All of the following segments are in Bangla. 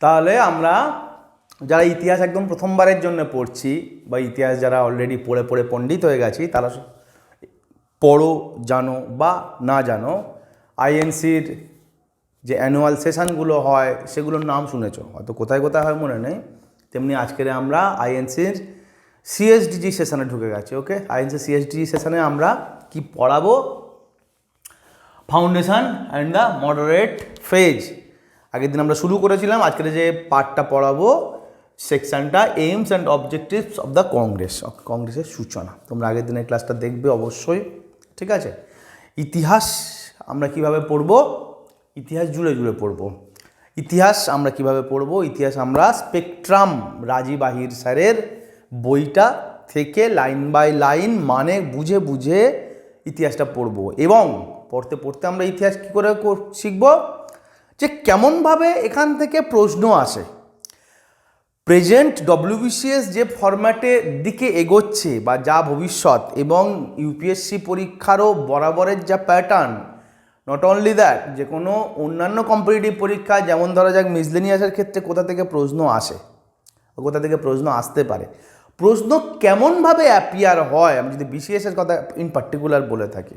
তাহলে আমরা যারা ইতিহাস একদম প্রথমবারের জন্য পড়ছি, বা ইতিহাস যারা অলরেডি পড়ে পড়ে পণ্ডিত হয়ে গেছি, তারা পড়ো, জানো বা না জানো আইএনসির যে অ্যানুয়াল সেশানগুলো হয়, সেগুলোর নাম শুনেছ। হয়তো কোথায় কোথায় হয় মনে নেই। তেমনি আজকের আমরা আইএনসির সিএসডিজি সেশানে ঢুকে গেছি ওকে আইএনসি সিএসডিজি সেশানে আমরা কি পড়াবো? Foundation and the moderate phase আগের দিন আমরা শুরু করেছিলাম, আজকের যে পার্টটা পড়াবো সেকশনটা aims and objectives of the Congress কংগ্রেসের সূচনা। তোমরা আগের দিনের ক্লাসটা দেখবে অবশ্যই, ঠিক আছে? ইতিহাস আমরা কীভাবে পড়ব? ইতিহাস জুড়ে জুড়ে পড়ব। ইতিহাস আমরা কীভাবে পড়ব? ইতিহাস আমরা স্পেকট্রাম রাজীব আহির স্যারের বইটা থেকে লাইন বাই লাইন মানে বুঝে বুঝে ইতিহাসটা পড়ব। এবং পড়তে পড়তে আমরা ইতিহাস কী করে কর- শিখব? যে কেমনভাবে এখান থেকে প্রশ্ন আসে। প্রেজেন্ট ডব্লিউবিসিএস যে ফরম্যাটের দিকে এগোচ্ছে বা যা ভবিষ্যৎ এবং ইউপিএসসি পরীক্ষারও বরাবরের যা প্যাটার্ন নট অনলি দ্যাট যে কোনো অন্যান্য কম্পিটিটিভ পরীক্ষা, যেমন ধরা যাক মিসলেনিয়াসের ক্ষেত্রে কোথা থেকে প্রশ্ন আসে কোথা থেকে প্রশ্ন আসতে পারে। প্রশ্ন কেমনভাবে অ্যাপিয়ার হয়, আমি যদি বিসিএসের কথা ইন পার্টিকুলার বলে থাকি।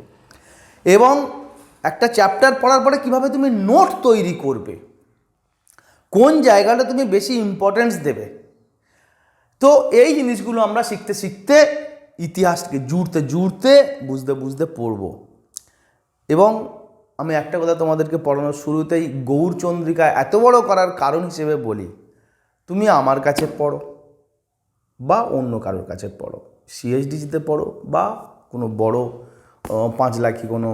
এবং একটা চ্যাপ্টার পড়ার পরে কীভাবে তুমি নোট তৈরি করবে? কোন জায়গাটা তুমি বেশি ইম্পর্টেন্স দেবে? তো এই জিনিসগুলো আমরা শিখতে শিখতে ইতিহাসকে জুড়তে জুড়তে বুঝতে বুঝতে পড়ব। এবং আমি একটা কথা তোমাদেরকে পড়ানোর শুরুতেই গৌরচন্দ্রিকা এত বড় করার কারণ হিসেবে বলি, তুমি আমার কাছে পড়ো বা অন্য কারোর কাছে পড়ো। সিএসডিজিতে পড়ো বা কোনো বড় পাঁচ লাখি কোনো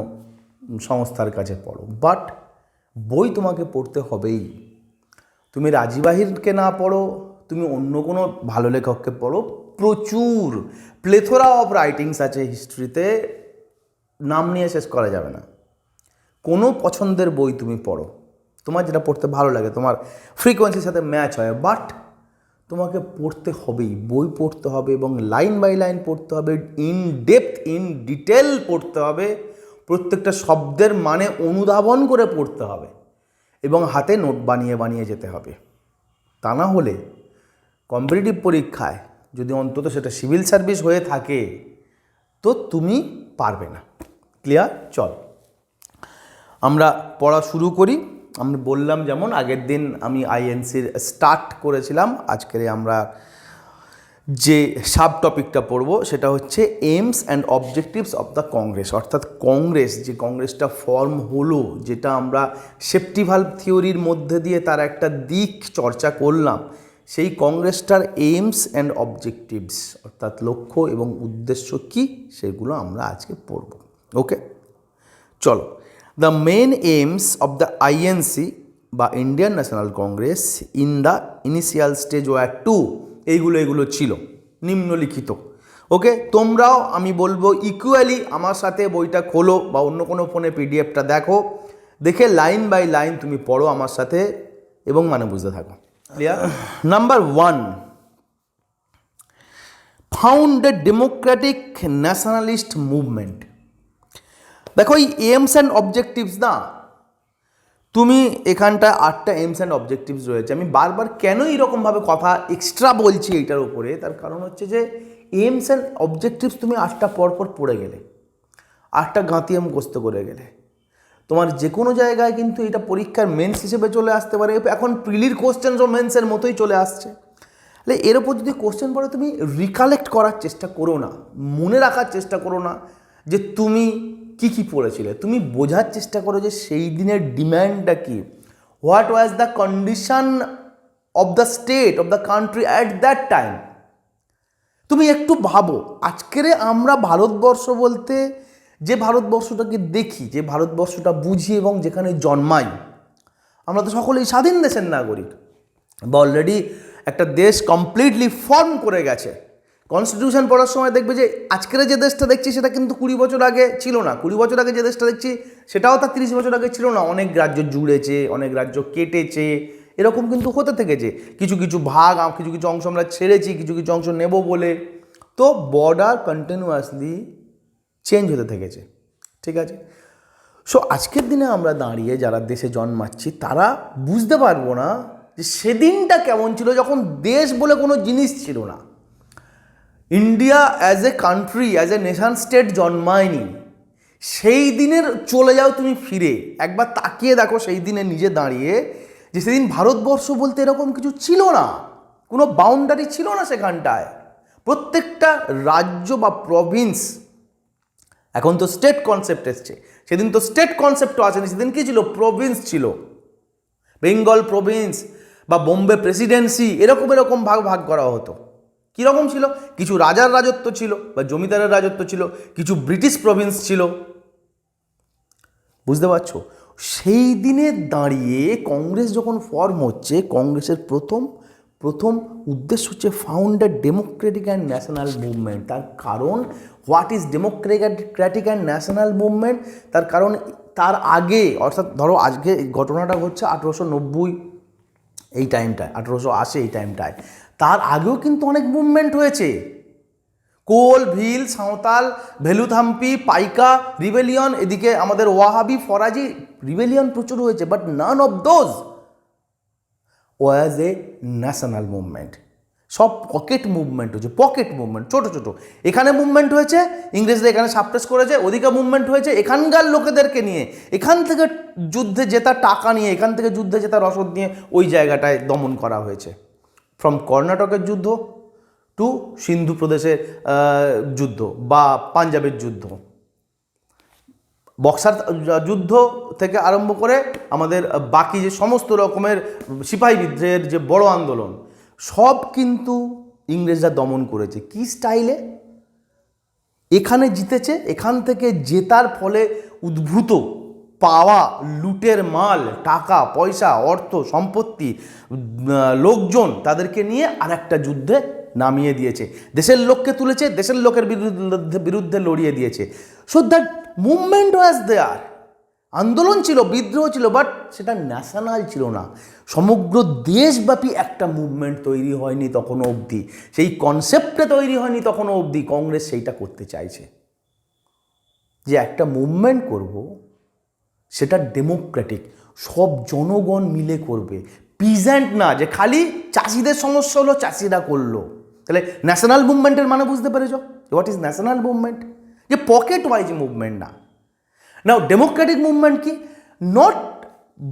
সংস্থার কাছে পড়ো। বাট বই তোমাকে পড়তে হবেই। তুমি রাজিবাহিরকে না পড়ো, তুমি অন্য কোনো ভালো লেখককে পড়ো। প্রচুর প্লেথোরা অফ রাইটিংস আছে হিস্ট্রিতে নাম নিয়ে শেষ করা যাবে না। কোনো পছন্দের বই তুমি পড়ো। তোমার যেটা পড়তে ভালো লাগে, তোমার ফ্রিকোয়েন্সির সাথে ম্যাচ হয়। বাট তোমাকে পড়তে হবেই। বই পড়তে হবে এবং লাইন বাই লাইন পড়তে হবে ইন ডেপথ ইন ডিটেল পড়তে হবে। প্রত্যেকটা শব্দের মানে অনুধাবন করে পড়তে হবে এবং হাতে নোট বানিয়ে বানিয়ে যেতে হবে। তা না হলে কম্পিটিটিভ পরীক্ষায় যদি অন্তত সেটা সিভিল সার্ভিস হয়ে থাকে, তো তুমি পারবে না। ক্লিয়ার চল। আমরা পড়া শুরু করি। আমি বললাম যেমন আগের দিন আমি আইএনসির স্টার্ট করেছিলাম। আজকের আমরা যে সাব টপিকটা পড়ব সেটা হচ্ছে aims and objectives of the Congress অর্থাৎ কংগ্রেস যে কংগ্রেসটা ফর্ম হলো, যেটা আমরা সেফটিভাল থিওরির মধ্যে দিয়ে তার একটা দিক চর্চা করলাম, সেই কংগ্রেসটার এইমস অ্যান্ড অবজেক্টিভস অর্থাৎ লক্ষ্য এবং উদ্দেশ্য কি, সেগুলো আমরা আজকে পড়ব ওকে চলো the main aims of the INC বা Indian National Congress in the initial stage were to এইগুলো এগুলো ছিল, নিম্নলিখিত। ওকে? তোমরাও, আমি বলব ইকুয়ালি আমার সাথে বইটা খোলো বা অন্য কোনো ফোনে পিডিএফটা দেখো। দেখে লাইন বাই লাইন তুমি পড়ো আমার সাথে এবং মানে বুঝতে থাকো। Number one found a democratic nationalist movement দেখো এই এইমস অ্যান্ড অবজেক্টিভস না তুমি এখানটা আটটা এমস অ্যান্ড অবজেক্টিভস রয়েছে। আমি বারবার কেন এরকমভাবে কথা এক্সট্রা বলছি এইটার উপরে? তার কারণ হচ্ছে যে এমস অ্যান্ড অবজেক্টিভস তুমি আটটা পরপর পড়ে গেলে। আটটা গাঁতিয়ে মুখস্থ করে গেলে। তোমার যে কোনো জায়গায় কিন্তু এটা পরীক্ষার মেন্স হিসেবে চলে আসতে পারে। এখন প্রিলির কোশ্চেনও মেন্সের মতোই চলে আসছে। তাহলে এর ওপর যদি কোশ্চেন পড়ে, তুমি রিকালেক্ট করার চেষ্টা করো না। মনে রাখার চেষ্টা করো না যে তুমি কি কি পড়েছিলে? তুমি বোঝার চেষ্টা করো যে সেই দিনের ডিম্যান্ডটা কি? What was the condition of the state of the country at that time তুমি একটু ভাবো, আজকের আমরা ভারতবর্ষ বলতে যে ভারতবর্ষটাকে দেখি, যে ভারতবর্ষটা বুঝি এবং যেখানে জন্মাই, আমরা তো সকলেই স্বাধীন দেশের নাগরিক, বা অলরেডি একটা দেশ কমপ্লিটলি ফর্ম করে গেছে। কনস্টিটিউশন পড়ার সময় দেখবে যে আজকের যে দেশটা দেখছি সেটা কিন্তু কুড়ি বছর আগে ছিল না। কুড়ি বছর আগে যে দেশটা দেখছি সেটাও তার তিরিশ বছর আগে ছিল না। অনেক রাজ্য জুড়েছে, অনেক রাজ্য কেটেছে, এরকম কিন্তু হতে থেকেছে। কিছু কিছু ভাগ কিছু কিছু অংশ আমরা ছেড়েছি, কিছু কিছু অংশ নেব বলে। তো বর্ডার কন্টিনিউয়াসলি চেঞ্জ হতে থেকেছে। ঠিক আছে? সো আজকের দিনে আমরা দাঁড়িয়ে যারা দেশে জন্মাচ্ছি, তারা বুঝতে পারব না যে সেদিনটা কেমন ছিল, যখন দেশ বলে কোনো জিনিস ছিল না। India as a country as a nation state জন্মায়নি। সেই দিনের চলে যাও তুমি ফিরে। একবার তাকিয়ে দেখো সেই দিনে নিজে দাঁড়িয়ে যে সেদিন ভারতবর্ষ বলতে এরকম কিছু ছিল না। কোনো বাউন্ডারি ছিল না সেখানটায়। প্রত্যেকটা রাজ্য বা প্রভিন্স এখন তো স্টেট কনসেপ্ট এসছে। সেদিন তো স্টেট কনসেপ্টও আসেনি। সেদিন কি ছিল? প্রভিন্স ছিল। বেঙ্গল প্রভিন্স বা বোম্বে প্রেসিডেন্সি এরকম এরকম ভাগ ভাগ করা হতো। কীরকম ছিল? কিছু রাজার রাজত্ব ছিল বা জমিদারের রাজত্ব ছিল, কিছু ব্রিটিশ প্রভিন্স ছিল। বুঝতে পারছ? সেই দিনে দাঁড়িয়ে কংগ্রেস যখন ফর্ম হচ্ছে, কংগ্রেসের প্রথম প্রথম উদ্দেশ্য হচ্ছে founder democratic and national movement তার কারণ what is democratic and national movement তার কারণ, তার আগে, অর্থাৎ ধরো আজকে ঘটনাটা হচ্ছে আঠেরোশো নব্বই এই টাইমটায় আঠেরোশো আশি এই টাইমটায় তার আগেও কিন্তু অনেক মুভমেন্ট হয়েছে। কোল, ভিল, সাঁওতাল ভেলুথাম্পি পাইকা, রিবেলিয়ন, এদিকে আমাদের ওয়াহাবি, ফরাজি, রিবেলিয়ন প্রচুর হয়েছে but none of those was a national movement সব পকেট মুভমেন্ট হচ্ছে পকেট মুভমেন্ট ছোট ছোট। এখানে মুভমেন্ট হয়েছে, ইংরেজরা এখানে সাপ্রেস করেছে, ওদিকে মুভমেন্ট হয়েছে, এখানকার লোকেদেরকে নিয়ে, এখান থেকে যুদ্ধে জেতা টাকা নিয়ে, এখান থেকে যুদ্ধে জেতা রসদ নিয়ে ওই জায়গাটায় দমন করা হয়েছে। ফ্রম কর্ণাটকের যুদ্ধ টু সিন্ধু প্রদেশের যুদ্ধ বা পাঞ্জাবের যুদ্ধ। বক্সার যুদ্ধ থেকে আরম্ভ করে আমাদের বাকি যে সমস্ত রকমের সিপাহী বিদ্রোহের যে বড় আন্দোলন, সব কিন্তু ইংরেজরা দমন করেছে। কি স্টাইলে? এখানে জিতেছে, এখান থেকে জেতার ফলে উদ্ভূত পাওয়া, লুটের মাল, টাকা, পয়সা, অর্থ, সম্পত্তি লোকজন তাদেরকে নিয়ে আর একটা যুদ্ধে নামিয়ে দিয়েছে। দেশের লোককে তুলেছে, দেশের লোকের বিরুদ্ধে বিরুদ্ধে লড়িয়ে দিয়েছে। So that movement was there আন্দোলন ছিল, বিদ্রোহ ছিল বাট সেটা ন্যাশনাল ছিল না। সমগ্র দেশব্যাপী একটা মুভমেন্ট তৈরি হয়নি তখনও অবধি। সেই কনসেপ্টে তৈরি হয়নি তখনও অবধি। কংগ্রেস সেইটা করতে চাইছে। যে একটা মুভমেন্ট করব সেটা ডেমোক্রেটিক সব জনগণ মিলে করবে। পিজেন্ট না, যে খালি চাষিদের সমস্যা হলো, চাষিরা করল। তাহলে ন্যাশনাল মুভমেন্টের মানে বুঝতে পেরেছ? হোয়াট ইজ ন্যাশনাল মুভমেন্ট যে পকেট ওয়াইজ মুভমেন্ট না। নাও ডেমোক্রেটিক মুভমেন্ট কি? Not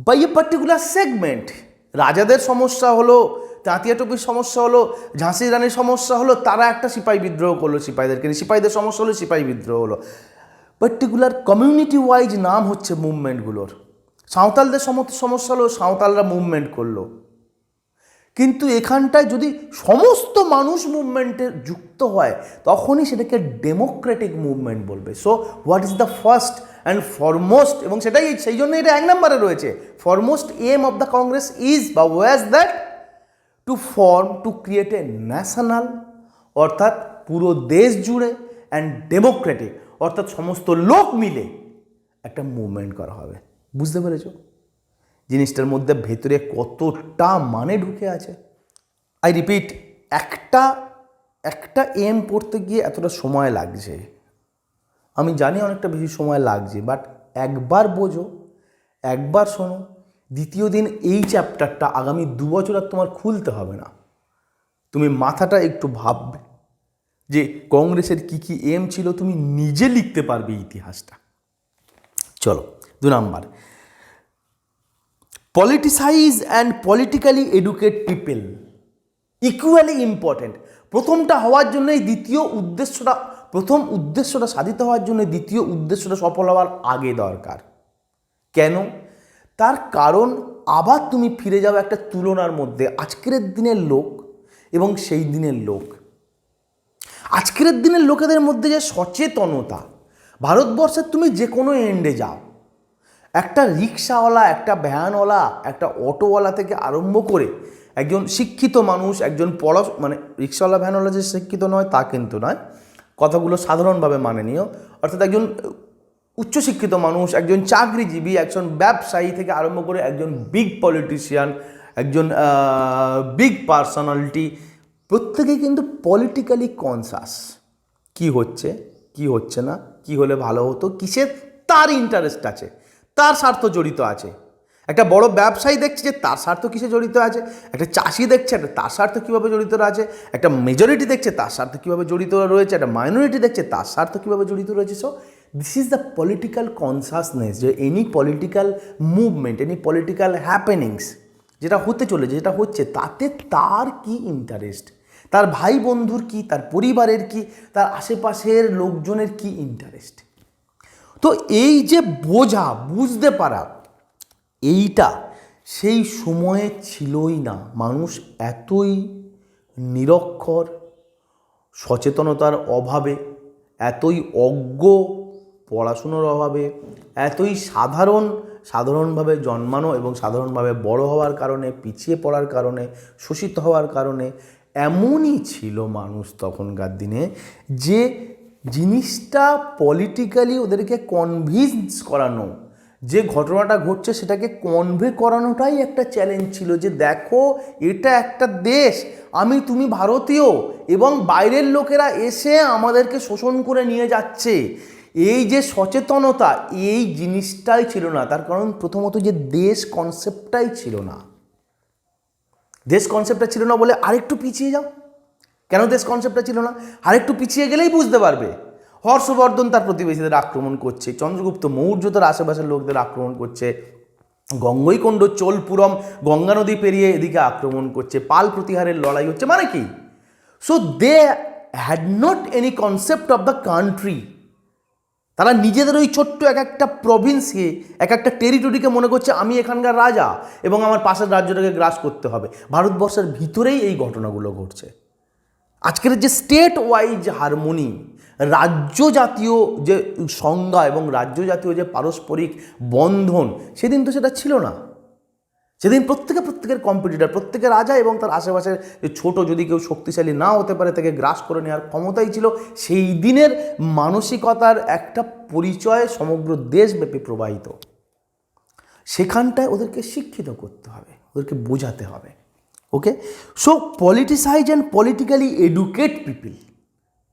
by a particular segment রাজাদের সমস্যা হলো, তাঁতিয়া টুপির সমস্যা হলো ঝাঁসি রানীর সমস্যা হলো, তারা একটা সিপাহী বিদ্রোহ করল সিপাহীদেরকে সিপাহীদের সমস্যা হলো, সিপাহী বিদ্রোহ হলো। পার্টিকুলার কমিউনিটি ওয়াইজ নাম হচ্ছে মুভমেন্টগুলোর সাঁওতালদের সমস্যা হলো সাঁওতালরা মুভমেন্ট করল। কিন্তু এখানটায় যদি সমস্ত মানুষ মুভমেন্টে যুক্ত হয়, তখনই সেটাকে ডেমোক্রেটিক মুভমেন্ট বলবে। So what is the first and foremost এবং সেটাই সেই জন্য এটা এক নম্বরে রয়েছে। Foremost aim of the Congress is বা was that to form to create a national অর্থাৎ পুরো দেশ জুড়ে অ্যান্ড ডেমোক্রেটিক অর্থাৎ সমস্ত লোক মিলে একটা মুভমেন্ট করা হবে। বুঝতে পেরেছ? জিনিসটার মধ্যে ভেতরে কতটা মানে ঢুকে আছে। আই রিপিট একটা একটা এম পড়তে গিয়ে এতটা সময় লাগছে। আমি জানি অনেকটা বেশি সময় লাগছে বাট একবার বোঝো, একবার শোনো, দ্বিতীয় দিন এই চ্যাপ্টারটা আগামী দু বছর আর তোমার খুলতে হবে না। তুমি মাথাটা একটু ভাববে যে কংগ্রেসের কি কি এম ছিল তুমি নিজে লিখতে পারবে ইতিহাসটা। চলো, দু number. Politicise and politically educate people equally important প্রথমটা হওয়ার জন্যই দ্বিতীয় উদ্দেশ্যটা, প্রথম উদ্দেশ্যটা সাধিত হওয়ার জন্য দ্বিতীয় উদ্দেশ্যটা সফল হওয়ার আগে দরকার। কেন? তার কারণ আবার তুমি ফিরে যাও একটা তুলনার মধ্যে। আজকের দিনের লোক এবং সেই দিনের লোক। আজকের দিনের লোকেদের মধ্যে যে সচেতনতা, ভারতবর্ষের তুমি যে কোনো এন্ডে যাও। একটা রিক্সাওয়ালা, একটা ভ্যানওয়ালা, একটা অটোওয়ালা থেকে আরম্ভ করে একজন শিক্ষিত মানুষ, একজন পড়া মানে রিক্সাওয়ালা, ভ্যানওয়ালা যে শিক্ষিত নয় তা কিন্তু নয়। কথাগুলো সাধারণভাবে মানে নিও। অর্থাৎ একজন উচ্চশিক্ষিত মানুষ, একজন চাকরিজীবী, একজন ব্যবসায়ী থেকে আরম্ভ করে একজন বিগ পলিটিশিয়ান একজন বিগ পার্সোনালিটি প্রত্যেকেই কিন্তু পলিটিক্যালি কনসাস কি হচ্ছে কি হচ্ছে না, কি হলে ভালো হতো কিসের তার ইন্টারেস্ট আছে, তার স্বার্থ জড়িত আছে। একটা বড় ব্যবসায়ী দেখছে যে তার স্বার্থ কিসে জড়িত আছে, একটা চাষি দেখছে একটা তার স্বার্থ কীভাবে জড়িত আছে একটা মেজরিটি দেখছে তার স্বার্থ কীভাবে জড়িত রয়েছে, একটা মাইনরিটি দেখছে তার স্বার্থ কীভাবে জড়িত রয়েছে। So this is the political consciousness যে any political movement any political happenings যেটা হতে চলেছে, যেটা হচ্ছে, তাতে তার কি ইন্টারেস্ট তার ভাই বন্ধুর কি, তার পরিবারের কি, তার আশেপাশের লোকজনের কি ইন্টারেস্ট তো এই যে বোঝা, বুঝতে পারা, এইটা সেই সময়ে ছিলই না। মানুষ এতই নিরক্ষর, সচেতনতার অভাবে, এতই অজ্ঞ পড়াশুনোর অভাবে, এতই সাধারণ, সাধারণভাবে জন্মানো এবং সাধারণভাবে বড় হওয়ার কারণে, পিছিয়ে পড়ার কারণে, শোষিত হওয়ার কারণে এমনই ছিল মানুষ তখনকার দিনে যে জিনিসটা পলিটিক্যালি ওদেরকে কনভিন্স করানো, যে ঘটনাটা ঘটছে সেটাকে কনভে করানোটাই একটা চ্যালেঞ্জ ছিল যে দেখো, এটা একটা দেশ, আমি তুমি ভারতীয় এবং বাইরের লোকেরা এসে আমাদেরকে শোষণ করে নিয়ে যাচ্ছে। এই যে সচেতনতা, এই জিনিসটাই ছিল না, তার কারণ প্রথমত যে দেশ কনসেপ্টটাই ছিল না। দেশ কনসেপ্টটা ছিল না বলে আরেকটু পিছিয়ে যাও। কেন দেশ কনসেপ্টটা ছিল না? আরেকটু পিছিয়ে গেলেই বুঝতে পারবে। হর্ষবর্ধন তার প্রতিবেশীদের আক্রমণ করছে, চন্দ্রগুপ্ত মৌর্য তার আশেপাশের লোকদের আক্রমণ করছে, গঙ্গৈকণ্ড, চোলপুরম গঙ্গা নদী পেরিয়ে এদিকে আক্রমণ করছে, পাল প্রতিহারের লড়াই হচ্ছে মানে কি? So they had not any concept of the country তারা নিজেদের ওই ছোট্ট এক একটা প্রভিন্সকে এক একটা টেরিটরিকে মনে করছে, আমি এখানকার রাজা এবং আমার পাশের রাজ্যটাকে গ্রাস করতে হবে। ভারতবর্ষের ভিতরেই এই ঘটনাগুলো ঘটছে। আজকের যে স্টেট ওয়াইজ হারমোনি রাজ্য জাতীয় যে সংজ্ঞা এবং রাজ্য জাতীয় যে পারস্পরিক বন্ধন, সেদিন তো সেটা ছিল না। সেদিন প্রত্যেকে, প্রত্যেকের কম্পিটিটার প্রত্যেকের রাজা এবং তার আশেপাশের ছোট যদি কেউ শক্তিশালী না হতে পারে, তাকে গ্রাস করে নেওয়ার ক্ষমতাই ছিল। সেই দিনের মানসিকতার একটা পরিচয় সমগ্র দেশব্যাপী প্রবাহিত। সেখানটায় ওদেরকে শিক্ষিত করতে হবে, ওদেরকে বোঝাতে হবে। Okay so politicise and politically educate people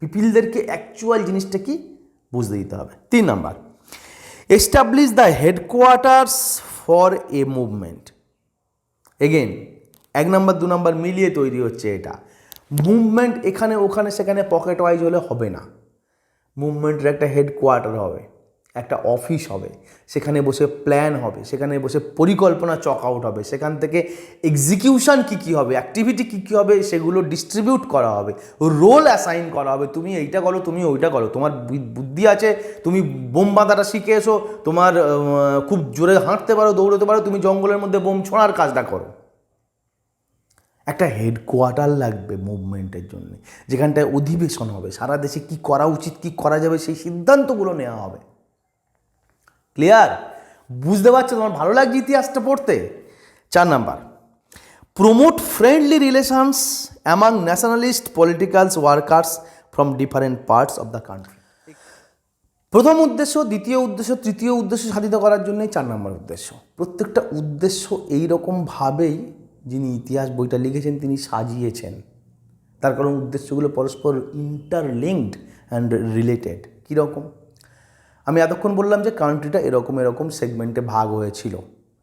পিপিলদেরকে actual জিনিসটা কি? বুঝতে দিতে হবে। তিন number establish the headquarters for a movement again এক নম্বর, দু নম্বর মিলিয়ে তৈরি হচ্ছে এটা। মুভমেন্ট এখানে, ওখানে, সেখানে পকেট ওয়াইজ হলে হবে না। মুভমেন্টের একটা হেডকোয়ার্টার হবে। একটা অফিস হবে, সেখানে বসে প্ল্যান হবে, সেখানে বসে পরিকল্পনা চক আউট হবে, সেখান থেকে এক্সিকিউশন কী কী হবে অ্যাক্টিভিটি কী কী হবে, সেগুলো ডিস্ট্রিবিউট করা হবে রোল অ্যাসাইন করা হবে, তুমি এইটা করো, তুমি ওইটা করো, তোমার বুদ্ধি আছে, তুমি বোম বাঁধাটা শিখে এসো তোমার খুব জোরে হাঁটতে পারো, দৌড়তে পারো, তুমি জঙ্গলের মধ্যে বোম ছোঁড়ার কাজটা করো। একটা হেডকোয়ার্টার লাগবে মুভমেন্টের জন্য, যেখানটায় অধিবেশন হবে, সারা দেশে কি করা উচিত, কি করা যাবে, সেই সিদ্ধান্তগুলো নেওয়া হবে। ক্লিয়ার বুঝতে পারছ তোমার ভালো লাগছে ইতিহাসটা পড়তে? চার number. Promote friendly relations among nationalist politicals workers from different parts of the country প্রথম উদ্দেশ্য, দ্বিতীয় উদ্দেশ্য, তৃতীয় উদ্দেশ্য সাধিত করার জন্যই চার নম্বর উদ্দেশ্য। প্রত্যেকটা উদ্দেশ্য এই রকমভাবেই যিনি ইতিহাস বইটা লিখেছেন, তিনি সাজিয়েছেন। তার কারণ উদ্দেশ্যগুলো পরস্পর ইন্টারলিঙ্কড অ্যান্ড রিলেটেড কীরকম? আমি এতক্ষণ বললাম যে কান্ট্রিটা এরকম এরকম সেগমেন্টে ভাগ হয়েছিল।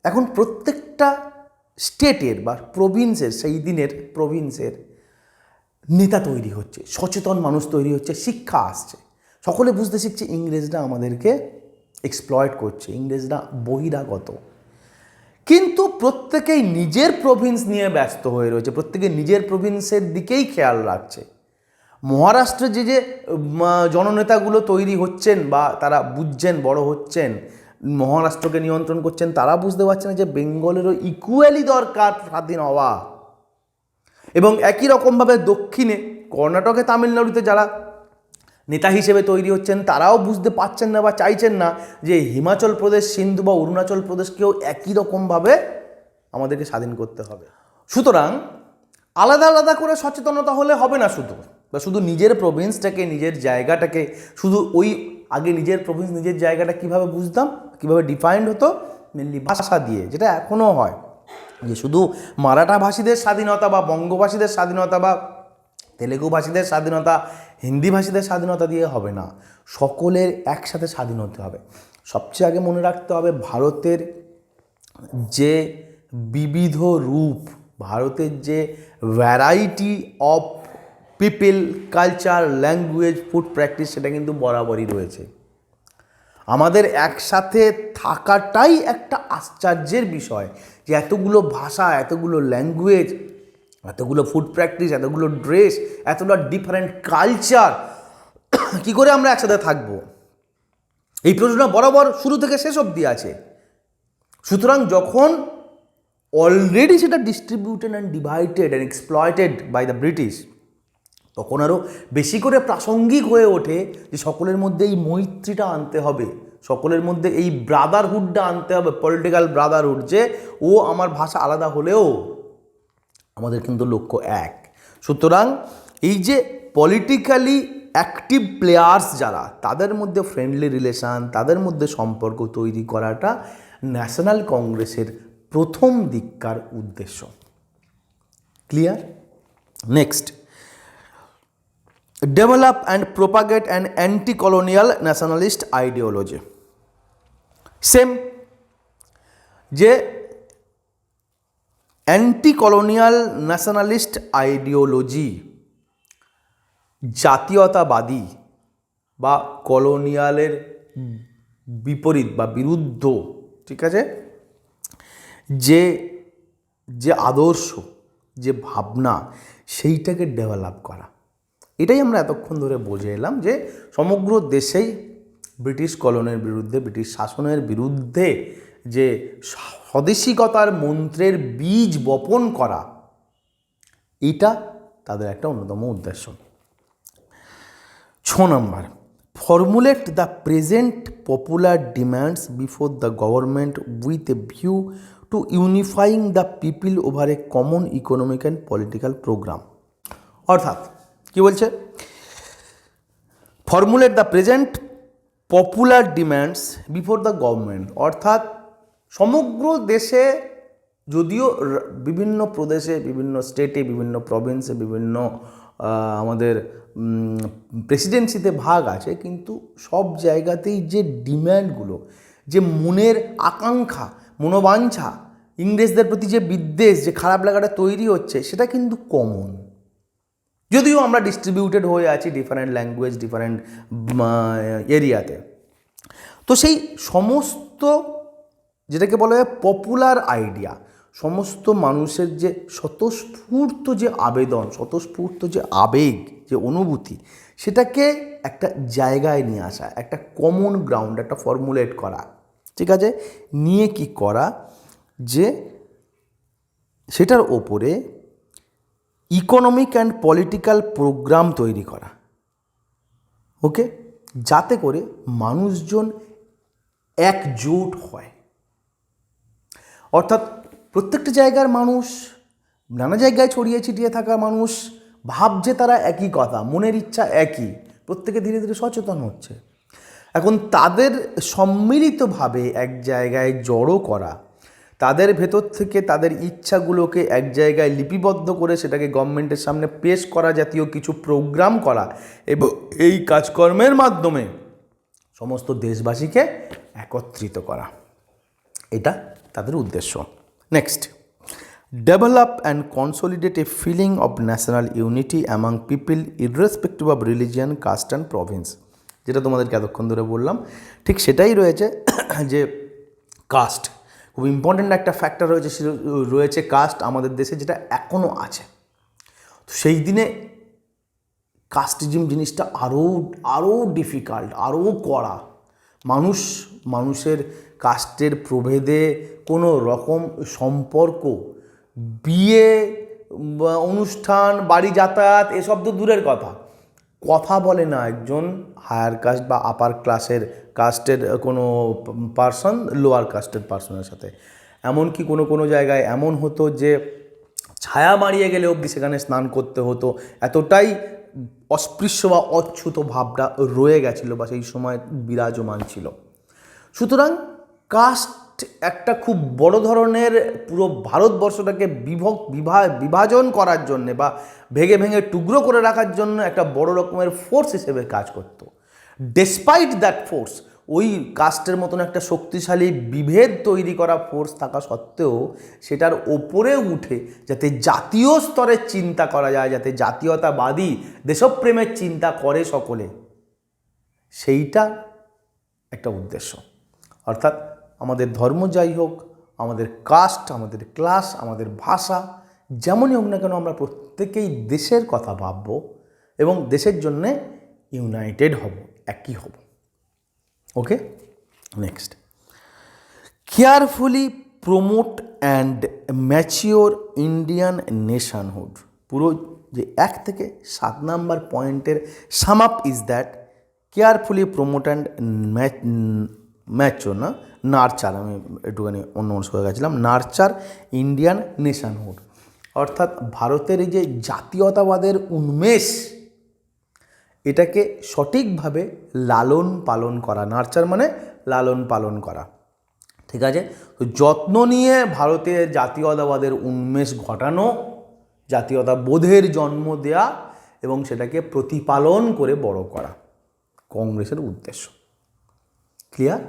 এখন প্রত্যেকটা স্টেটের বা প্রভিন্সের সেই দিনের প্রভিন্সের নেতা তৈরি হচ্ছে, সচেতন মানুষ তৈরি হচ্ছে, শিক্ষা আসছে। সকলে বুঝতে শিখছে ইংরেজরা আমাদেরকে এক্সপ্লয়েট করছে, ইংরেজরা বহিরাগত। কিন্তু প্রত্যেকেই নিজের প্রভিন্স নিয়ে ব্যস্ত হয়ে রয়েছে, প্রত্যেকে নিজের প্রভিন্সের দিকেই খেয়াল রাখছে। মহারাষ্ট্রে যে যে জননেতাগুলো তৈরি হচ্ছেন বা তারা বুঝছেন, বড় হচ্ছেন, মহারাষ্ট্রকে নিয়ন্ত্রণ করছেন, তারা বুঝতে পারছে না যে বেঙ্গলেরও ইকুয়ালি দরকার স্বাধীন হওয়া। এবং একই রকমভাবে দক্ষিণে কর্ণাটকে তামিলনাড়ুতে যারা নেতা হিসেবে তৈরি হচ্ছেন, তারাও বুঝতে পারছেন না বা চাইছেন না যে হিমাচল প্রদেশ, সিন্ধু বা অরুণাচল প্রদেশকেও একই রকমভাবে আমাদেরকে স্বাধীন করতে হবে। সুতরাং আলাদা আলাদা করে সচেতনতা হলে হবে না শুধু। বা শুধু নিজের প্রভিন্সটাকে নিজের জায়গাটাকে, শুধু ওই আগে নিজের প্রভিন্স নিজের জায়গাটা কীভাবে বুঝতাম, কীভাবে ডিফাইন্ড হতো মেনলি ভাষা দিয়ে, যেটা এখনও হয়। যে শুধু মারাঠা ভাষীদের স্বাধীনতা বা বঙ্গভাষীদের স্বাধীনতা বা তেলেগু ভাষীদের স্বাধীনতা হিন্দি ভাষীদের স্বাধীনতা দিয়ে হবে না। সকলের একসাথে স্বাধীন হতে হবে। সবচেয়ে আগে মনে রাখতে হবে, ভারতের যে বিবিধ রূপ, ভারতের যে variety of people culture language food practice সেটা কিন্তু বরাবরই রয়েছে। আমাদের একসাথে থাকাটাই একটা আশ্চর্যের বিষয় যে এতগুলো ভাষা, এতগুলো ল্যাঙ্গুয়েজ এতগুলো ফুড প্র্যাকটিস এতগুলো ড্রেস এতগুলো ডিফারেন্ট কালচার কি করে আমরা একসাথে থাকব? এই প্রশ্নটা বরাবর শুরু থেকে শেষ অবধি আছে। সুতরাং যখন অলরেডি সেটা distributed and divided and exploited by the British তখন আরও বেশি করে প্রাসঙ্গিক হয়ে ওঠে যে সকলের মধ্যে এই মৈত্রীটা আনতে হবে। সকলের মধ্যে এই ব্রাদারহুডটা আনতে হবে পলিটিক্যাল ব্রাদারহুড যে ও আমার ভাষা আলাদা হলেও আমাদের কিন্তু লক্ষ্য এক। সুতরাং এই যে পলিটিক্যালি অ্যাক্টিভ প্লেয়ার্স যারা, তাদের মধ্যে ফ্রেন্ডলি রিলেশান তাদের মধ্যে সম্পর্ক তৈরি করাটা ন্যাশনাল কংগ্রেসের প্রথম দিককার উদ্দেশ্য। Clear next develop and propagate an anti colonial nationalist ideology same যে অ্যান্টি কলোনিয়াল ন্যাশনালিস্ট আইডিওলজি জাতীয়তাবাদী বা কলোনিয়ালের বিপরীত বা বিরুদ্ধ, ঠিক আছে? যে যে আদর্শ, যে ভাবনা, সেইটাকে ডেভেলপ করা। এটাই আমরা এতক্ষণ ধরে বুঝে এলাম যে সমগ্র দেশেই ব্রিটিশ কলোনির বিরুদ্ধে, ব্রিটিশ শাসনের বিরুদ্ধে যে স্বদেশিকতার মন্ত্রের বীজ বপন করা, এটা তাদের একটা অন্যতম উদ্দেশ্য। ছ নম্বর formulate the present popular demands before the government with a view to unifying the people over a common economic and political programme অর্থাৎ কি বলছে? Formulate the present popular demands before the government অর্থাৎ সমগ্র দেশে যদিও বিভিন্ন প্রদেশে, বিভিন্ন স্টেটে বিভিন্ন প্রভিন্সে বিভিন্ন আমাদের প্রেসিডেন্সিতে ভাগ আছে, কিন্তু সব জায়গাতেই যে ডিম্যান্ডগুলো যে মনের আকাঙ্ক্ষা, মনোবাঞ্ছা, ইংরেজদের প্রতি যে বিদ্বেষ, যে খারাপ লাগাটা তৈরি হচ্ছে, সেটা কিন্তু কমন যদিও আমরা ডিস্ট্রিবিউটেড হয়ে আছি ডিফারেন্ট ল্যাঙ্গুয়েজ ডিফারেন্ট এরিয়াতে। তো সেই সমস্ত যেটাকে বলা হয় পপুলার আইডিয়া সমস্ত মানুষের যে স্বতঃস্ফূর্ত যে আবেদন, স্বতঃস্ফূর্ত যে আবেগ, যে অনুভূতি, সেটাকে একটা জায়গায় নিয়ে আসা, একটা কমন গ্রাউন্ড একটা ফর্মুলেট করা। ঠিক আছে? নিয়ে কি করা? যে সেটার ওপরে ইকোনমিক অ্যান্ড পলিটিক্যাল প্রোগ্রাম তৈরি করা। ওকে যাতে করে মানুষজন একজোট হয়। অর্থাৎ প্রত্যেকটা জায়গার মানুষ, নানা জায়গায় ছড়িয়ে ছিটিয়ে থাকা মানুষ ভাবছে তারা একই কথা, মনের ইচ্ছা একই, প্রত্যেকে ধীরে ধীরে সচেতন হচ্ছে। এখন তাদের সম্মিলিতভাবে এক জায়গায় জড়ো করা তাদের ভেতর থেকে তাদের ইচ্ছাগুলোকে এক জায়গায় লিপিবদ্ধ করে সেটাকে গভর্নমেন্টের সামনে পেশ করা জাতীয় কিছু প্রোগ্রাম করা এবং এই কাজকর্মের মাধ্যমে সমস্ত দেশবাসীকে একত্রিত করা। এটা তাদের উদ্দেশ্য। Next develop and consolidate a feeling of national unity among people irrespective of religion caste and province যেটা তোমাদেরকে এতক্ষণ ধরে বললাম, ঠিক সেটাই রয়েছে যে কাস্ট খুব ইম্পর্ট্যান্ট একটা ফ্যাক্টর রয়েছে রয়েছে কাস্ট আমাদের দেশে যেটা এখনও আছে। তো সেই দিনে কাস্টিজম জিনিসটা আরও আরও ডিফিকাল্ট আরও কড়া। মানুষ, মানুষের কাস্টের প্রভেদে কোনো রকম সম্পর্ক, বিয়ে অনুষ্ঠান, বাড়ি যাতায়াত, এসব তো দূরের কথা। কথা বলে না একজন হায়ার কাস্ট বা আপার ক্লাসের কাস্টের কোনো পার্সন লোয়ার কাস্টের পার্সনের সাথে। এমনকি কোনো কোনো জায়গায় এমন হতো যে ছায়া মারিয়ে গেলে অবধি সেখানে স্নান করতে হতো। এতটাই অস্পৃশ্য বা অচ্ছুত ভাবটা রয়ে গেছিল বা সেই সময় বিরাজমান ছিল। সুতরাং কাস্ট একটা খুব বড় ধরনের পুরো ভারতবর্ষটাকে বিভক, বিভা, বিভাজন করার জন্যে বা ভেঙে ভেঙে টুকরো করে রাখার জন্য একটা বড় রকমের ফোর্স হিসেবে কাজ করতো। ডেসপাইট দ্যাট ফোর্স ওই কাস্টের মতন একটা শক্তিশালী বিভেদ তৈরি করা ফোর্স থাকা সত্ত্বেও সেটার ওপরে উঠে যাতে জাতীয় স্তরে চিন্তা করা যায়, যাতে জাতীয়তাবাদী দেশপ্রেমের চিন্তা করে সকলে, সেইটা একটা উদ্দেশ্য। অর্থাৎ আমাদের ধর্ম যাই হোক, আমাদের কাস্ট আমাদের ক্লাস আমাদের ভাষা, যেমনই হোক না কেন আমরা প্রত্যেকেই দেশের কথা ভাবব এবং দেশের জন্যে ইউনাইটেড হব, একই হব। Okay next carefully promote and mature Indian nationhood পুরো যে এক থেকে সাত নাম্বার পয়েন্টের sum up is that carefully promote and match mature না নার্চার, আমি একটুখানি অন্য অংশ হয়ে গেছিলাম, নার্চার ইন্ডিয়ান নেশনহুড অর্থাৎ ভারতের এই যে জাতীয়তাবাদের উন্মেষ, এটাকে সঠিকভাবে লালন পালন করা, নার্চার মানে লালন পালন করা। ঠিক আছে? তো যত্ন নিয়ে ভারতের জাতীয়তাবাদের উন্মেষ ঘটানো, জাতীয়তা বোধের জন্ম দেয়া এবং সেটাকে প্রতিপালন করে বড় করা, কংগ্রেসের উদ্দেশ্য। ক্লিয়ার?